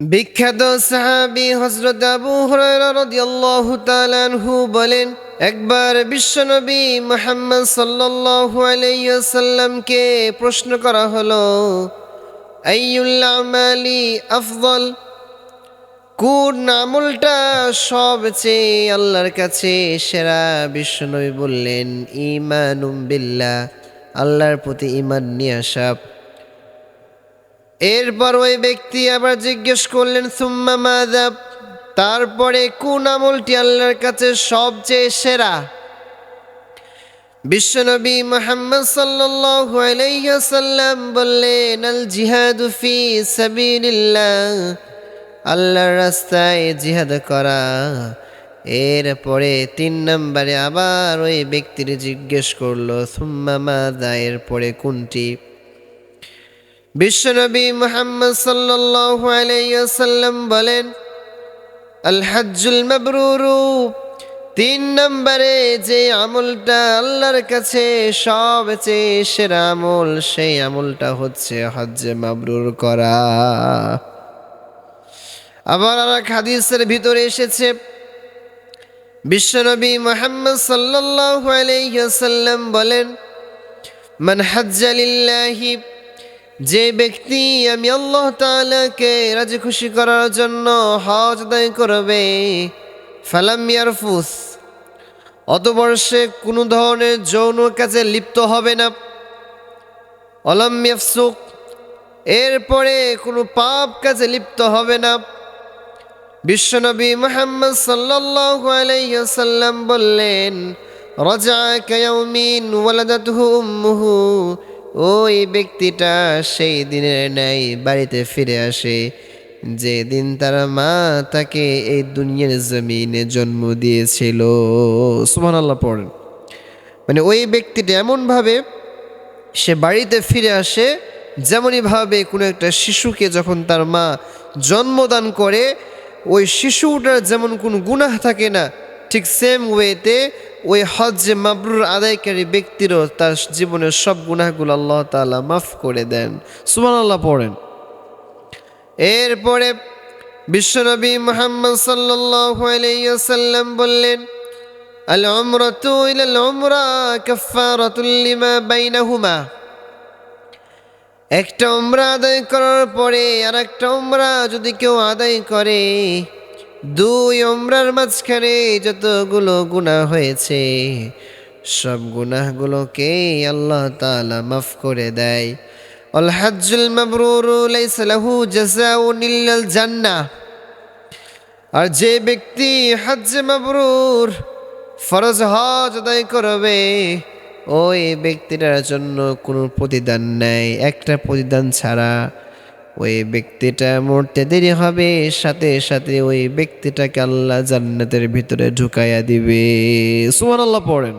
বিখ্যাত সাহাবি হজরত আবু তাআলা আনহু বলেন, একবার বিশ্বনবী মোহাম্মদ সাল্লাল্লাহু আলাইহি ওয়াসাল্লামকে প্রশ্ন করা হলো, আইয়ুল আমালি আফদল? কোন আমলটা সবচেয়ে আল্লাহর কাছে সেরা? বিশ্বনবী বললেন ইমানুম বিল্লাহ, আল্লাহর প্রতি ইমান নিয়ে আসা। এরপর ওই ব্যক্তি আবার জিজ্ঞেস করলেন, সুম্মা মাদাব তারপরে কোন আমলটি আল্লাহর কাছে সবচেয়ে সেরা? বিশ্বনবী মোহাম্মদ আলাইহি বললেন, আল জিহাদু ফি সাবিলিল্লাহ। আল্লাহর রাস্তায় জিহাদ করা। এরপরে তিন নম্বরে আবার ওই ব্যক্তির জিজ্ঞেস করল, সুম্মা মাদা এরপরে কোনটি? বিশ্বনবী মোহাম্মদ সাল্লাল্লাহু আলাইহি ওয়াসাল্লাম বলেন আল হজ্জুল মাবরুরু তিন নম্বরে যে আমলটা আল্লাহর কাছে সবচেয়ে সেরা আমল, সেই আমলটা হচ্ছে হজ্জে মাবরুর করা। আবার আর এক হাদিসের ভিতরে এসেছে, বিশ্বনবী মোহাম্মদ সাল্লাল্লাহু আলাইহি ওয়াসাল্লাম বলেন, মান হাজ্জা লিল্লাহি যে ব্যক্তি আমি আল্লাহ তাআলাকে রাজি খুশি করার জন্য হজ আদায় করবে, ফালাম ইয়ারফুস অতবর সে কোনো ধরনের যৌন কাজে লিপ্ত হবে না। অলাম ইয়াফসুক, এরপরে কোনো পাপ কাজে লিপ্ত হবে না। বিশ্বনবী মোহাম্মদ সাল্লাল্লাহু আলাইহি বললেন রাজা কায়াউমিন ওয়ালাদাতুহু উম্মুহু। ওই ব্যক্তিটা সেই দিনের ন্যায় বাড়িতে ফিরে আসে। যে দিন তার মা তাকে এই দুনিয়ার জমিনে জন্ম দিয়েছিল। সুমান আল্লাহ পড়েন। মানে ওই ব্যক্তিটা এমনভাবে সে বাড়িতে ফিরে আসে, যেমনইভাবে কোনো একটা শিশুকে যখন তার মা জন্মদান করে, ওই শিশুটার যেমন কোনো গুনাহ থাকে না, ঠিক সেম ওয়েতে ওই হজ্জে মাবরুর আদায়কারী ব্যক্তিরও তার জীবনের সব গুনাহগুলো আল্লাহ তাআলা মাফ করে দেন। সুমান আল্লাহ পড়েন। এরপরে বিশ্বনবী মোহাম্মদ ওয়াসাল্লাম বললেন আল উমরাতু ইলাল উমরা কাফফারাতুল লিমা বাইনাহুমা। একটা উমরা আদায় করার পরে আর একটা উমরা যদি কেউ আদায় করে দুই উমরার মাঝখানে যতগুলো গুনাহ হয়েছে, সব গুনাহগুলোকে আল্লাহ তাআলা মাফ করে দেয়। অল হাজ্জুল মাবরুরু লাইসা লাহু জাযাউন ইল্লাল জান্নাহ। আর যে ব্যক্তি হজ্জে মাবরুর ফরজ হজ আদায় করবে, ওই ব্যক্তিটার জন্য কোনো প্রতিদান নেই, একটা প্রতিদান ছাড়া। ওই ব্যক্তিটা মরতে দেরি হবে, সাথে সাথে ওই ব্যক্তিটাকে আল্লাহ জান্নাতের ভিতরে ঢুকাইয়া দিবে। সুমান আল্লাহ পড়েন।